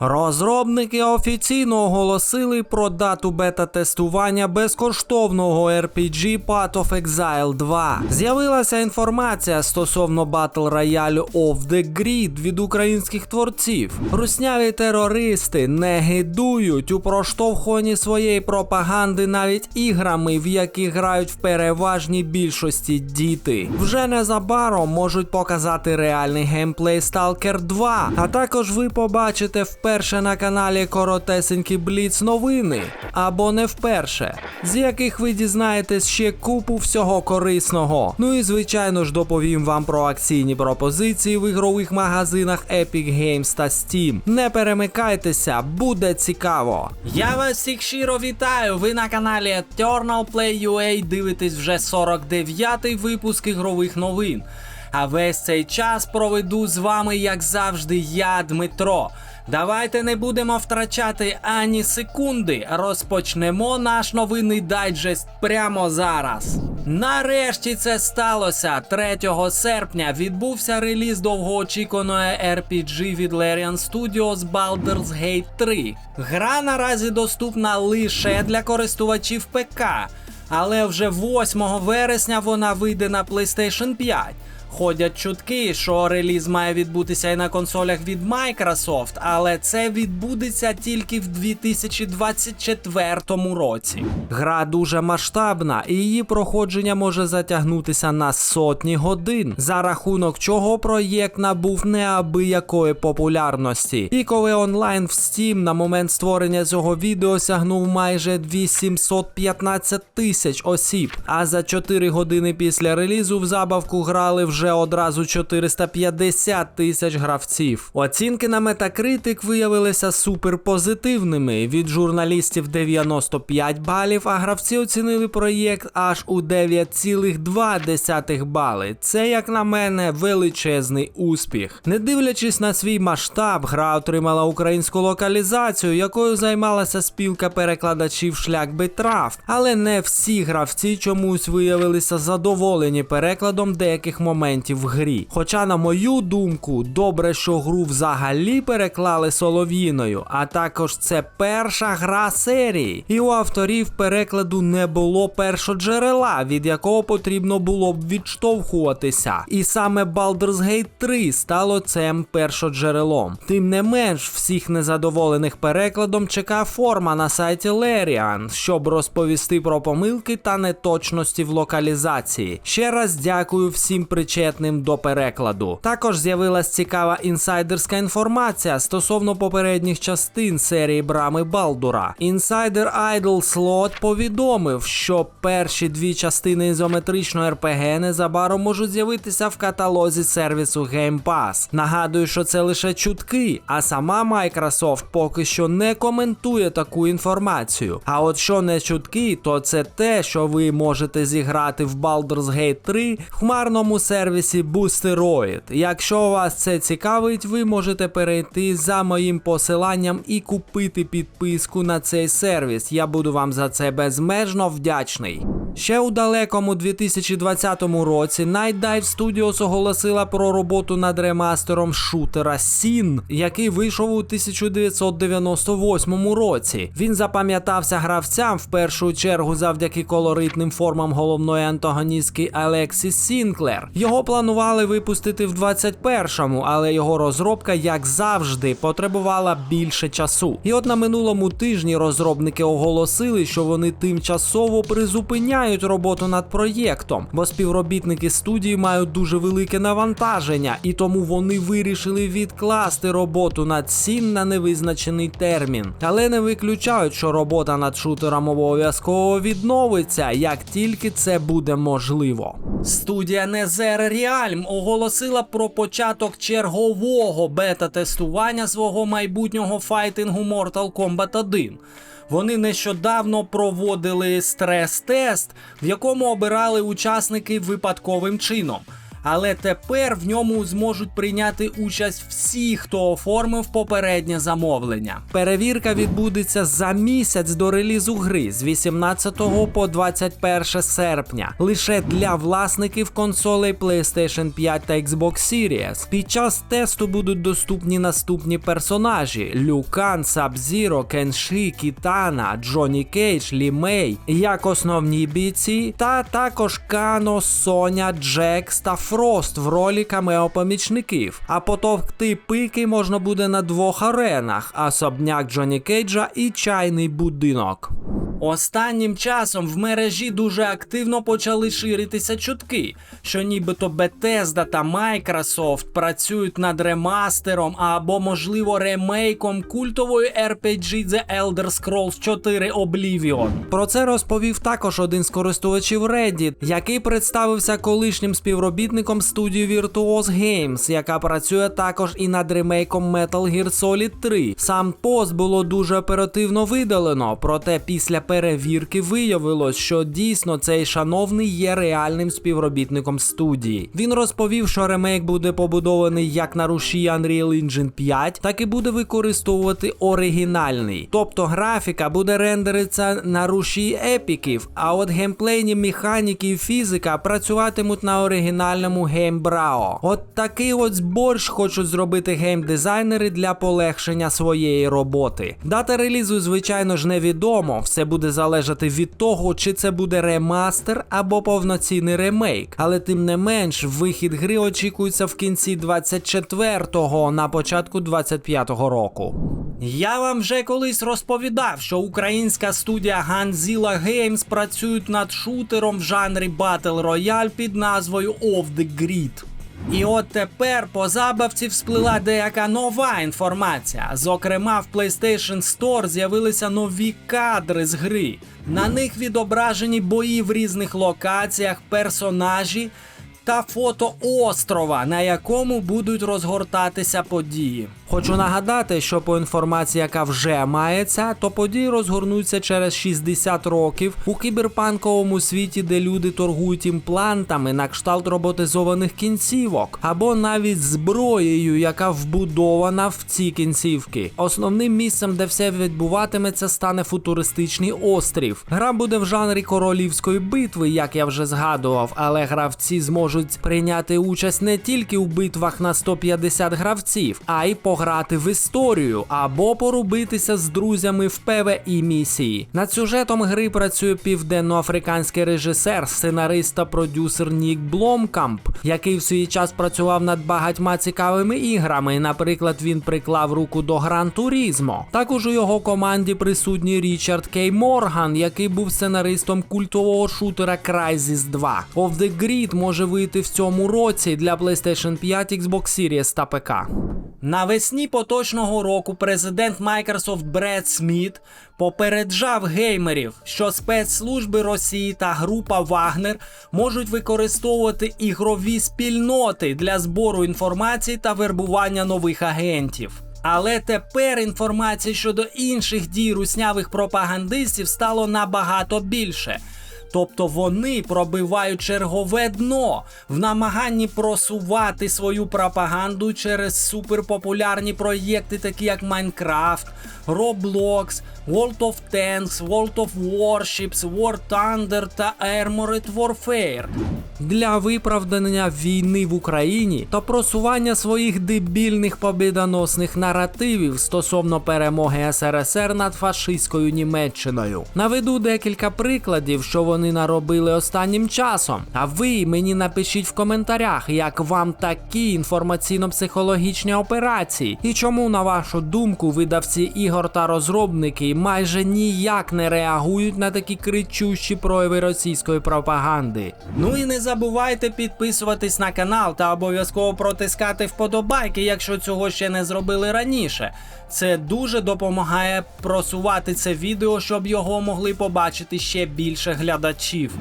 Розробники офіційно оголосили про дату бета-тестування безкоштовного RPG Path of Exile 2. З'явилася інформація стосовно Battle Royale of the Grid від українських творців. Русняві терористи не гидують у проштовхуванні своєї пропаганди навіть іграми, в які грають в переважній більшості діти. Вже незабаром можуть показати реальний геймплей Stalker 2, а також ви побачите вперше на каналі коротесенькі Бліц новини, або не вперше, з яких ви дізнаєтесь ще купу всього корисного. Ну і звичайно ж доповім вам про акційні пропозиції в ігрових магазинах Epic Games та Steam. Не перемикайтеся, буде цікаво. Я вас всіх щиро вітаю. Ви на каналі Eternal Play UA дивитесь вже 49-й випуск ігрових новин. А весь цей час проведу з вами, як завжди, я, Дмитро. Давайте не будемо втрачати ані секунди. Розпочнемо наш новинний дайджест прямо зараз. Нарешті це сталося. 3 серпня відбувся реліз довгоочікуваної RPG від Larian Studios Baldur's Gate 3. Гра наразі доступна лише для користувачів ПК, але вже 8 вересня вона вийде на PlayStation 5. Ходять чутки, що реліз має відбутися і на консолях від Microsoft, але це відбудеться тільки в 2024 році. Гра дуже масштабна, і її проходження може затягнутися на сотні годин, за рахунок чого проєкт набув неабиякої популярності. Піковий онлайн в Steam на момент створення цього відео сягнув майже 815 тисяч осіб, а за 4 години після релізу в забавку грали вже одразу 450 тисяч гравців. Оцінки на Metacritic виявилися суперпозитивними. Від журналістів 95 балів, а гравці оцінили проєкт аж у 9,2 бали. Це, як на мене, величезний успіх. Не дивлячись на свій масштаб, гра отримала українську локалізацію, якою займалася спілка перекладачів шлях Битрафт. Але не всі гравці чомусь виявилися задоволені перекладом деяких моментів в грі. Хоча, на мою думку, добре, що гру взагалі переклали солов'їною, а також це перша гра серії, і у авторів перекладу не було першоджерела, від якого потрібно було б відштовхуватися. І саме Baldur's Gate 3 стало цим першоджерелом. Тим не менш, всіх незадоволених перекладом чекає форма на сайті Larian, щоб розповісти про помилки та неточності в локалізації. Ще раз дякую всім причетним до перекладу. Також з'явилась цікава інсайдерська інформація стосовно попередніх частин серії Брами Балдура. Інсайдер Idle Slot повідомив, що перші дві частини ізометричного РПГ незабаром можуть з'явитися в каталозі сервісу Game Pass. Нагадую, що це лише чутки, а сама Microsoft поки що не коментує таку інформацію. А от що не чутки, то це те, що ви можете зіграти в Baldur's Gate 3 в хмарному сервісі Boosteroid. Якщо вас це цікавить, ви можете перейти за моїм посиланням і купити підписку на цей сервіс. Я буду вам за це безмежно вдячний. Ще у далекому 2020 році Night Dive Studios оголосила про роботу над ремастером шутера Sin, який вийшов у 1998 році. Він запам'ятався гравцям в першу чергу завдяки колоритним формам головної антагоністки Алексі Сінклер. Його планували випустити в 21-му, але його розробка, як завжди, потребувала більше часу. І от на минулому тижні розробники оголосили, що вони тимчасово призупиняють роботу над проєктом, бо співробітники студії мають дуже велике навантаження, і тому вони вирішили відкласти роботу над Сін на невизначений термін. Але не виключають, що робота над шутером обов'язково відновиться, як тільки це буде можливо. Студія Nezер Realm оголосила про початок чергового бета-тестування свого майбутнього файтингу Mortal Kombat 1. Вони нещодавно проводили стрес-тест, в якому обирали учасники випадковим чином. Але тепер в ньому зможуть прийняти участь всі, хто оформив попереднє замовлення. Перевірка відбудеться за місяць до релізу гри з 18 по 21 серпня, лише для власників консолей PlayStation 5 та Xbox Series. Під час тесту будуть доступні наступні персонажі: Люкан, Сабзіро, Кенші, Кітана, Джонні Кейдж, Лі Мей, як основні бійці, та також Кано, Соня, Джекс та Фрост в ролі камео-помічників. А потовкти пики можна буде на двох аренах: особняк Джонні Кейджа і чайний будинок. Останнім часом в мережі дуже активно почали ширитися чутки, що нібито Bethesda та Microsoft працюють над ремастером або, можливо, ремейком культової RPG The Elder Scrolls 4 Oblivion. Про це розповів також один з користувачів Reddit, який представився колишнім співробітником студії Virtuos Games, яка працює також і над ремейком Metal Gear Solid 3. Сам пост було дуже оперативно видалено, проте після перевірки виявилось, що дійсно цей шановний є реальним співробітником студії. Він розповів, що ремейк буде побудований як на руші Unreal Engine 5, так і буде використовувати оригінальний. Тобто графіка буде рендеритися на руші епіків, а от геймплейні механіки і фізика працюватимуть на оригінальному геймбрао. От такий от борщ хочуть зробити геймдизайнери для полегшення своєї роботи. Дата релізу, звичайно ж, невідомо. Все буде залежати від того, чи це буде ремастер або повноцінний ремейк. Але тим не менш, вихід гри очікується в кінці 24-го на початку 25-го року. Я вам вже колись розповідав, що українська студія Ганзіла Games працюють над шутером в жанрі Battle Royale під назвою Off the Grid. І от тепер по забавці всплила деяка нова інформація. Зокрема, в PlayStation Store з'явилися нові кадри з гри. На них відображені бої в різних локаціях, персонажі та фото острова, на якому будуть розгортатися події. Хочу нагадати, що по інформації, яка вже мається, то події розгорнуться через 60 років у кіберпанковому світі, де люди торгують імплантами на кшталт роботизованих кінцівок, або навіть зброєю, яка вбудована в ці кінцівки. Основним місцем, де все відбуватиметься, стане футуристичний острів. Гра буде в жанрі королівської битви, як я вже згадував, але гравці зможуть прийняти участь не тільки у битвах на 150 гравців, а й пограти в історію або порубитися з друзями в ПВІ місії. Над сюжетом гри працює південноафриканський режисер, сценарист та продюсер Нік Бломкамп, який в свій час працював над багатьма цікавими іграми. Наприклад, він приклав руку до Гран Турізмо. Також у його команді присутній Річард Кей Морган, який був сценаристом культового шутера Crysis 2. Of the Grid може вийти в цьому році для PlayStation 5, Xbox Series та ПК. Навесні поточного року президент Microsoft Бред Сміт попереджав геймерів, що спецслужби Росії та група Вагнер можуть використовувати ігрові спільноти для збору інформації та вербування нових агентів. Але тепер інформації щодо інших дій руснявих пропагандистів стало набагато більше. Тобто вони пробивають чергове дно в намаганні просувати свою пропаганду через суперпопулярні проєкти, такі як Minecraft, Roblox, World of Tanks, World of Warships, War Thunder та Armored Warfare. Для виправдання війни в Україні та просування своїх дебільних побідоносних наративів стосовно перемоги СРСР над фашистською Німеччиною. Наведу декілька прикладів, що вони наробили останнім часом. А ви мені напишіть в коментарях, як вам такі інформаційно-психологічні операції, і чому, на вашу думку, видавці ігор та розробники майже ніяк не реагують на такі кричущі прояви російської пропаганди. Ну і не забувайте підписуватись на канал та обов'язково протискати вподобайки, якщо цього ще не зробили раніше. Це дуже допомагає просувати це відео, щоб його могли побачити ще більше глядачів.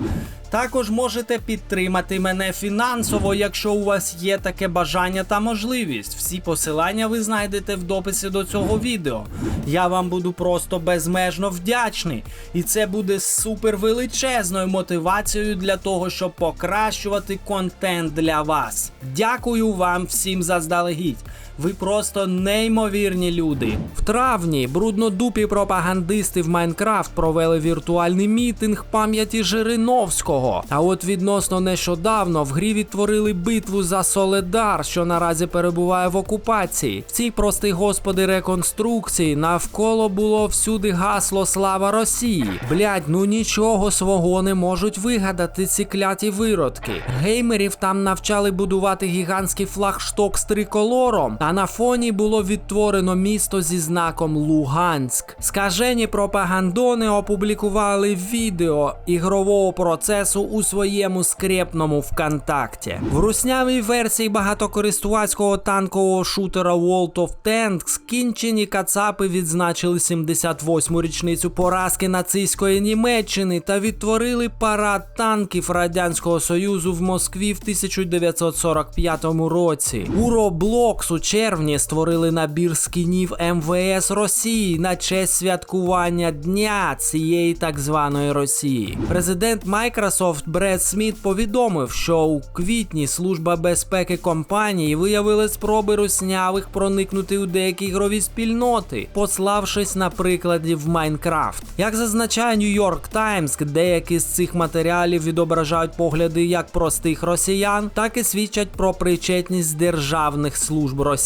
Також можете підтримати мене фінансово, якщо у вас є таке бажання та можливість. Всі посилання ви знайдете в дописі до цього відео. Я вам буду просто безмежно вдячний, і це буде супер величезною мотивацією для того, щоб покращувати контент для вас. Дякую вам всім заздалегідь. Ви просто неймовірні люди. В травні бруднодупі пропагандисти в Майнкрафт провели віртуальний мітинг пам'яті Жириновського. А от відносно нещодавно в грі відтворили битву за Соледар, що наразі перебуває в окупації. В цій прости господи реконструкції навколо було всюди гасло Слава Росії. Блять, ну нічого свого не можуть вигадати ці кляті виродки. Геймерів там навчали будувати гігантський флагшток з триколором, а на фоні було відтворено місто зі знаком Луганськ. Скажені пропагандони опублікували відео ігрового процесу у своєму скрепному ВКонтакті. В руснявій версії багатокористувацького танкового шутера World of Tanks кінчені кацапи відзначили 78-му річницю поразки нацистської Німеччини та відтворили парад танків Радянського Союзу в Москві в 1945 році. У Roblox у червні створили набір скінів МВС Росії на честь святкування дня цієї так званої Росії. Президент Microsoft Бред Сміт повідомив, що у квітні служба безпеки компанії виявила спроби руснявих проникнути у деякі ігрові спільноти, пославшись на прикладі в Майнкрафт. Як зазначає New York Times, деякі з цих матеріалів відображають погляди як простих росіян, так і свідчать про причетність державних служб Росії.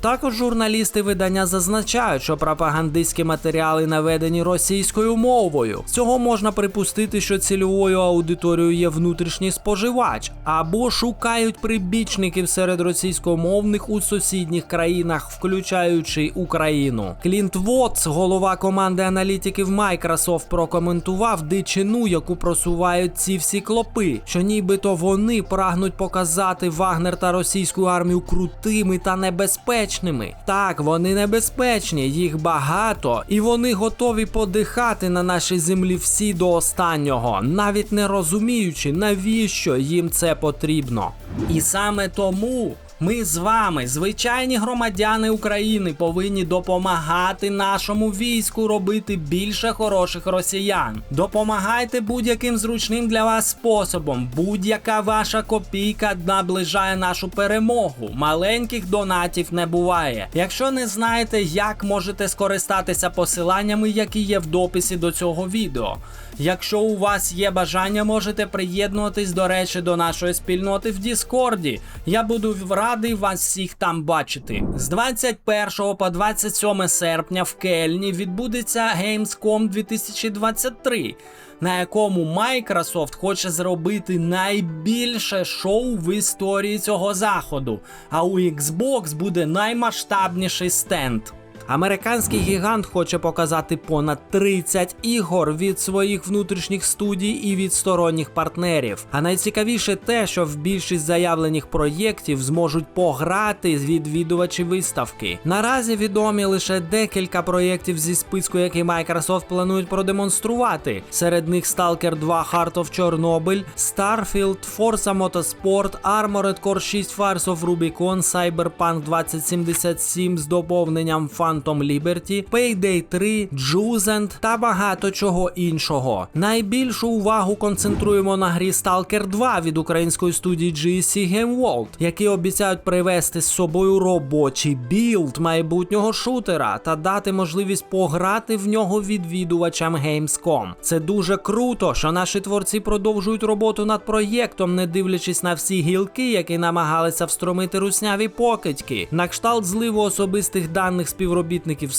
Також журналісти видання зазначають, що пропагандистські матеріали наведені російською мовою. З цього можна припустити, що цільовою аудиторією є внутрішній споживач, або шукають прибічників серед російськомовних у сусідніх країнах, включаючи Україну. Клінт Вотс, голова команди аналітиків Microsoft, прокоментував дичину, яку просувають ці всі клопи, що нібито вони прагнуть показати Вагнер та російську армію крутими та небезпечними. Так, вони небезпечні, їх багато, і вони готові подихати на нашій землі всі до останнього, навіть не розуміючи, навіщо їм це потрібно. І саме тому. Ми з вами, звичайні громадяни України, повинні допомагати нашому війську робити більше хороших росіян. Допомагайте будь-яким зручним для вас способом. Будь-яка ваша копійка наближає нашу перемогу. Маленьких донатів не буває. Якщо не знаєте, як можете скористатися посиланнями, які є в дописі до цього відео. Якщо у вас є бажання, можете приєднуватись, до речі, до нашої спільноти в Діскорді. Я буду радий вас всіх там бачити. З 21 по 27 серпня в Кельні відбудеться Gamescom 2023, на якому Microsoft хоче зробити найбільше шоу в історії цього заходу. А у Xbox буде наймасштабніший стенд. Американський гігант хоче показати понад 30 ігор від своїх внутрішніх студій і від сторонніх партнерів. А найцікавіше те, що в більшість заявлених проєктів зможуть пограти відвідувачі виставки. Наразі відомі лише декілька проєктів зі списку, який Microsoft планують продемонструвати. Серед них Stalker 2 Heart of Chernobyl, Starfield, Forza Motorsport, Armored Core 6 Fires of Rubicon, Cyberpunk 2077 з доповненням Phantom Liberty, Payday 3, Juzend та багато чого іншого. Найбільшу увагу концентруємо на грі Stalker 2 від української студії GSC Game World, які обіцяють привезти з собою робочий білд майбутнього шутера та дати можливість пограти в нього відвідувачам Gamescom. Це дуже круто, що наші творці продовжують роботу над проєктом, не дивлячись на всі гілки, які намагалися встромити русняві покидьки, на кшталт зливу особистих даних співробітників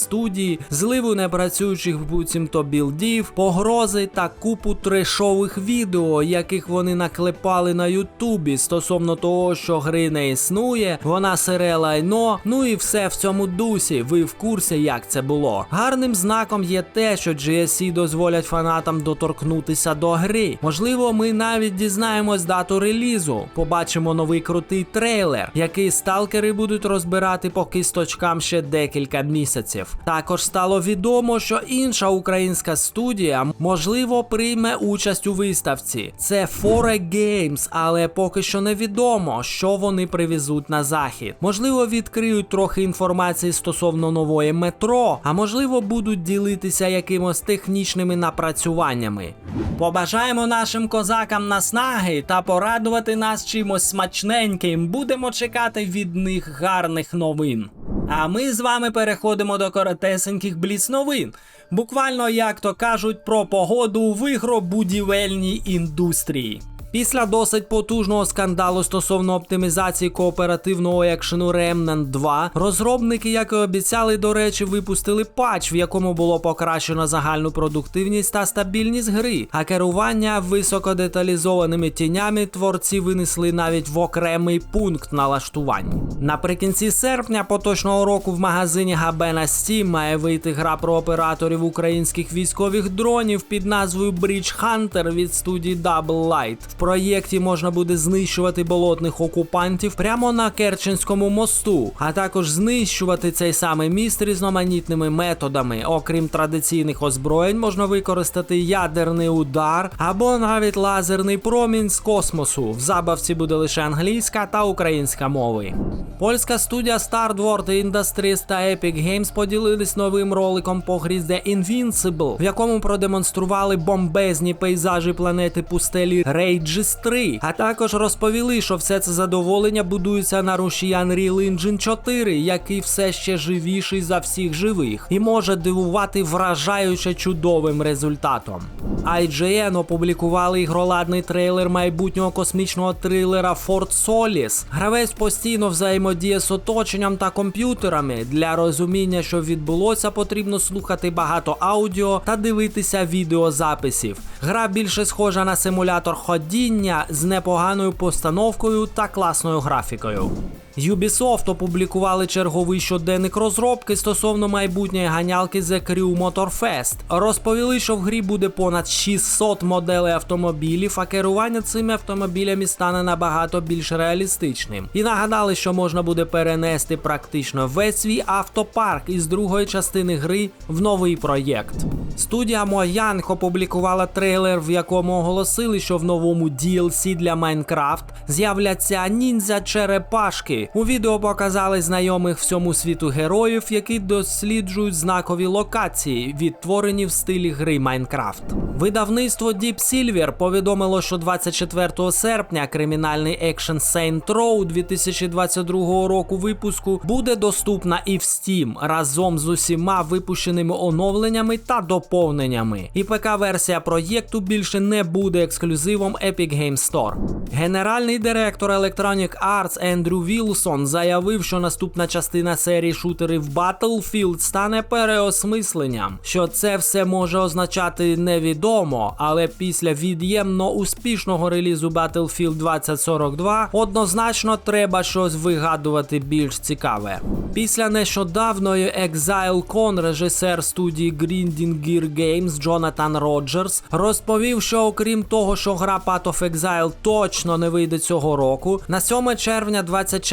студії, зливу непрацюючих буцімто білдів, погрози та купу трешових відео, яких вони наклепали на Ютубі стосовно того, що гри не існує, вона сире лайно, ну і все в цьому дусі. Ви в курсі, як це було. Гарним знаком є те, що GSC дозволять фанатам доторкнутися до гри. Можливо, ми навіть дізнаємось дату релізу, побачимо новий крутий трейлер, який сталкери будуть розбирати по кисточкам ще декілька місяців місяців. Також стало відомо, що інша українська студія можливо прийме участь у виставці. Це Fore Games, але поки що невідомо, що вони привезуть на захід. Можливо, відкриють трохи інформації стосовно нової метро, а можливо, будуть ділитися якимось технічними напрацюваннями. Побажаємо нашим козакам наснаги та порадувати нас чимось смачненьким. Будемо чекати від них гарних новин. А ми з вами переходимо до коротесеньких бліц новин. Буквально, як то кажуть, про погоду в ігробудівельній індустрії. Після досить потужного скандалу стосовно оптимізації кооперативного екшену Remnant 2, розробники, як і обіцяли, до речі, випустили патч, в якому було покращено загальну продуктивність та стабільність гри, а керування високодеталізованими тінями творці винесли навіть в окремий пункт налаштувань. Наприкінці серпня поточного року в магазині ГБ на Steam має вийти гра про операторів українських військових дронів під назвою Bridge Hunter від студії Double Light. Проєкті можна буде знищувати болотних окупантів прямо на Керченському мосту, а також знищувати цей самий міст різноманітними методами. Окрім традиційних озброєнь, можна використати ядерний удар або навіть лазерний промінь з космосу. В забавці буде лише англійська та українська мови. Польська студія Starward Industries та Epic Games поділились новим роликом по грі The Invincible, в якому продемонстрували бомбезні пейзажі планети пустелі Rages 3, а також розповіли, що все це задоволення будується на руші Unreal Engine 4, який все ще живіший за всіх живих, і може дивувати вражаюче чудовим результатом. IGN опублікували ігроладний трейлер майбутнього космічного трилера Fort Solis. Гравець постійно взаємодіє з оточенням та комп'ютерами. Для розуміння, що відбулося, потрібно слухати багато аудіо та дивитися відеозаписів. Гра більше схожа на симулятор ходіння з непоганою постановкою та класною графікою. Ubisoft опублікували черговий щоденник розробки стосовно майбутньої ганялки The Crew Motorfest. Розповіли, що в грі буде понад 600 моделей автомобілів, а керування цими автомобілями стане набагато більш реалістичним. І нагадали, що можна буде перенести практично весь свій автопарк із другої частини гри в новий проєкт. Студія Mojang опублікувала трейлер, в якому оголосили, що в новому DLC для Майнкрафт з'являться ніндзя черепашки. У відео показали знайомих всьому світу героїв, які досліджують знакові локації, відтворені в стилі гри Майнкрафт. Видавництво Deep Silver повідомило, що 24 серпня кримінальний екшен Saint Row 2022 року випуску буде доступна і в Steam разом з усіма випущеними оновленнями та доповненнями. І ПК-версія проєкту більше не буде ексклюзивом Epic Games Store. Генеральний директор Electronic Arts Ендрю Вілсон заявив, що наступна частина серії шутерів Battlefield стане переосмисленням, що це все може означати невідомо, але після від'ємно успішного релізу Battlefield 2042 однозначно треба щось вигадувати більш цікаве. Після нещодавної ExileCon режисер студії Grinding Gear Games Джонатан Роджерс розповів, що окрім того, що гра Path of Exile точно не вийде цього року, на 7 червня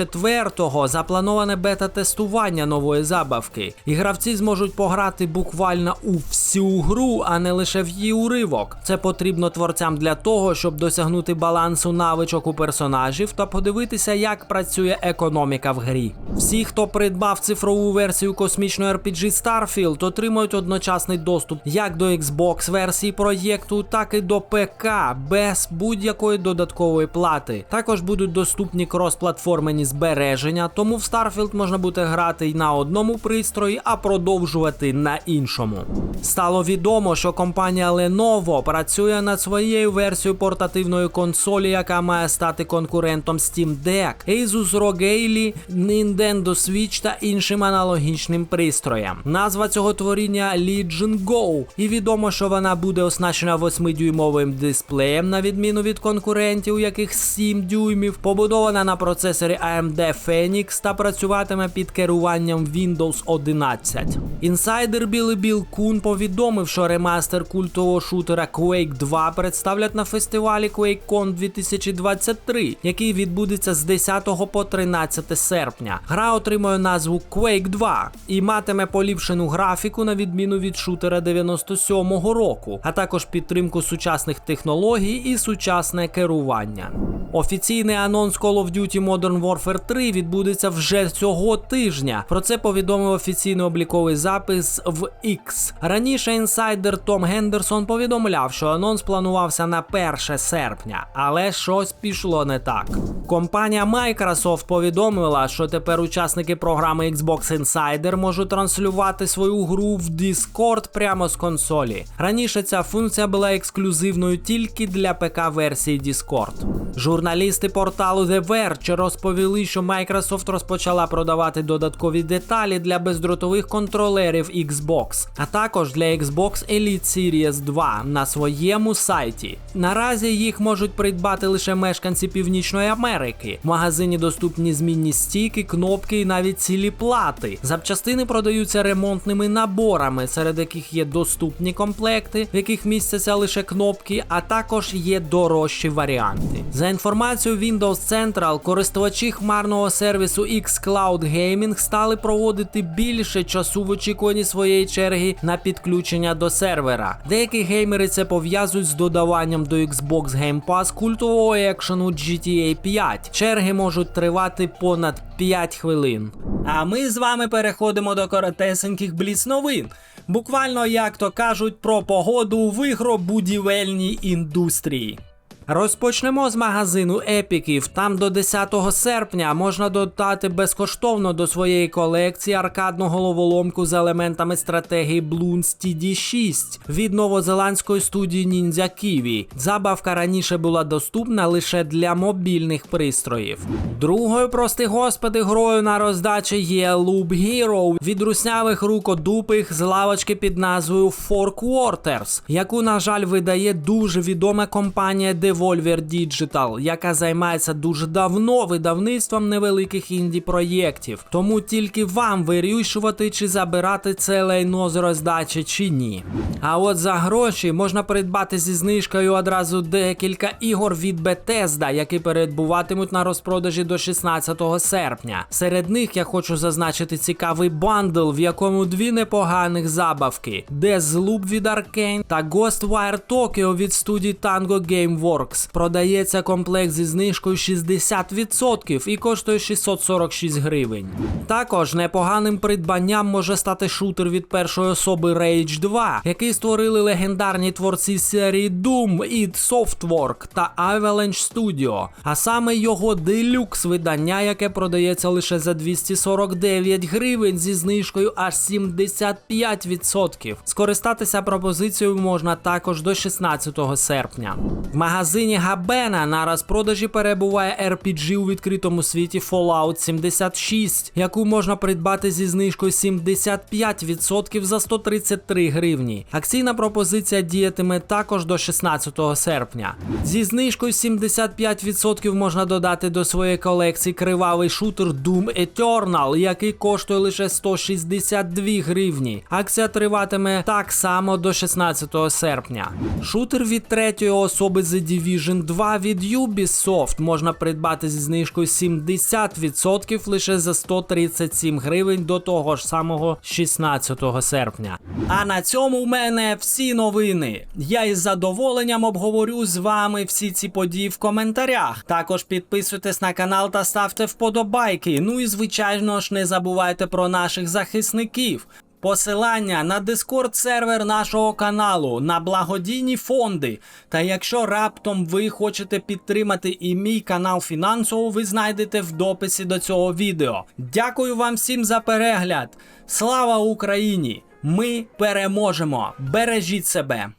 24-го заплановане бета-тестування нової забавки, і гравці зможуть пограти буквально у всю гру, а не лише в її уривок. Це потрібно творцям для того, щоб досягнути балансу навичок у персонажів та подивитися, як працює економіка в грі. Всі, хто придбав цифрову версію космічної RPG Starfield, отримують одночасний доступ як до Xbox версії проєкту, так і до ПК без будь-якої додаткової плати. Також будуть доступні кросплатформені збереження, тому в Starfield можна буде грати й на одному пристрої, а продовжувати на іншому. Стало відомо, що компанія Lenovo працює над своєю версією портативної консолі, яка має стати конкурентом Steam Deck, Asus ROG Ally, Nintendo Switch та іншим аналогічним пристроям. Назва цього творіння Legion Go, і відомо, що вона буде оснащена 8-дюймовим дисплеєм, на відміну від конкурентів, яких 7 дюймів, побудована на процесорі AMD Phoenix та працюватиме під керуванням Windows 11. Інсайдер Білий Біл Кун повідомив, що ремастер культового шутера Quake 2 представлять на фестивалі QuakeCon 2023, який відбудеться з 10 по 13 серпня. Гра отримує назву Quake 2 і матиме поліпшену графіку на відміну від шутера 97-го року, а також підтримку сучасних технологій і сучасне керування. Офіційний анонс Call of Duty Modern Warfare 3 відбудеться вже цього тижня. Про це повідомив офіційний обліковий запис в X. Раніше інсайдер Том Гендерсон повідомляв, що анонс планувався на 1 серпня, але щось пішло не так. Компанія Microsoft повідомила, що тепер учасники програми Xbox Insider можуть транслювати свою гру в Discord прямо з консолі. Раніше ця функція була ексклюзивною тільки для ПК-версії Discord. Журналісти порталу The Verge розповіли, що Microsoft розпочала продавати додаткові деталі для бездротових контролерів Xbox, а також для Xbox Elite Series 2 на своєму сайті. Наразі їх можуть придбати лише мешканці Північної Америки. В магазині доступні змінні стійки, кнопки і навіть цілі плати. Запчастини продаються ремонтними наборами, серед яких є доступні комплекти, в яких містяться лише кнопки, а також є дорожчі варіанти. За інформацією Windows Central, користувачі хмарного сервісу xCloud Gaming стали проводити більше часу в очікуванні своєї черги на підключення до сервера. Деякі геймери це пов'язують з додаванням до Xbox Game Pass культового екшену GTA 5. Черги можуть тривати понад 5 хвилин. А ми з вами переходимо до коротесеньких бліц новин. Буквально, як то кажуть, про погоду в ігробудівельній індустрії. Розпочнемо з магазину епіків. Там до 10 серпня можна додати безкоштовно до своєї колекції аркадну головоломку з елементами стратегії Bloons TD6 від новозеландської студії Ninja Kiwi. Забавка раніше була доступна лише для мобільних пристроїв. Другою, прости господи, грою на роздачі є Loop Hero від руснявих рукодупих з лавочки під назвою Four Quarters, яку, на жаль, видає дуже відома компанія Devolver Digital, яка займається дуже давно видавництвом невеликих інді проєктів. Тому тільки вам вирішувати, чи забирати це лайно з роздачі чи ні. А от за гроші можна придбати зі знижкою одразу декілька ігор від Bethesda, які перебуватимуть на розпродажі до 16 серпня. Серед них я хочу зазначити цікавий бандл, в якому дві непоганих забавки: Deathloop від Arkane та Ghostwire Tokyo від студії Tango Gameworks. Продається комплект зі знижкою 60% і коштує 646 гривень. Також непоганим придбанням може стати шутер від першої особи Rage 2, який створили легендарні творці серії Doom, id Softwork та Avalanche Studio, а саме його делюкс видання, яке продається лише за 249 гривень зі знижкою аж 75%. Скористатися пропозицією можна також до 16 серпня. В магазині Габена на розпродажі перебуває RPG у відкритому світі Fallout 76, яку можна придбати зі знижкою 75% за 133 гривні. Акційна пропозиція діятиме також до 16 серпня. Зі знижкою 75% можна додати до своєї колекції кривавий шутер Doom Eternal, який коштує лише 162 гривні. Акція триватиме так само до 16 серпня. Шутер від третьої особи The Division 2 від Ubisoft можна придбати зі знижкою 70% лише за 137 гривень до того ж самого 16 серпня. А на цьому у мене всі новини. Я із задоволенням обговорю з вами всі ці події в коментарях. Також підписуйтесь на канал та ставте вподобайки. Ну і звичайно ж не забувайте про наших захисників. Посилання на дискорд сервер нашого каналу, на благодійні фонди. Та якщо раптом ви хочете підтримати і мій канал фінансово, ви знайдете в дописі до цього відео. Дякую вам всім за перегляд. Слава Україні! Ми переможемо! Бережіть себе!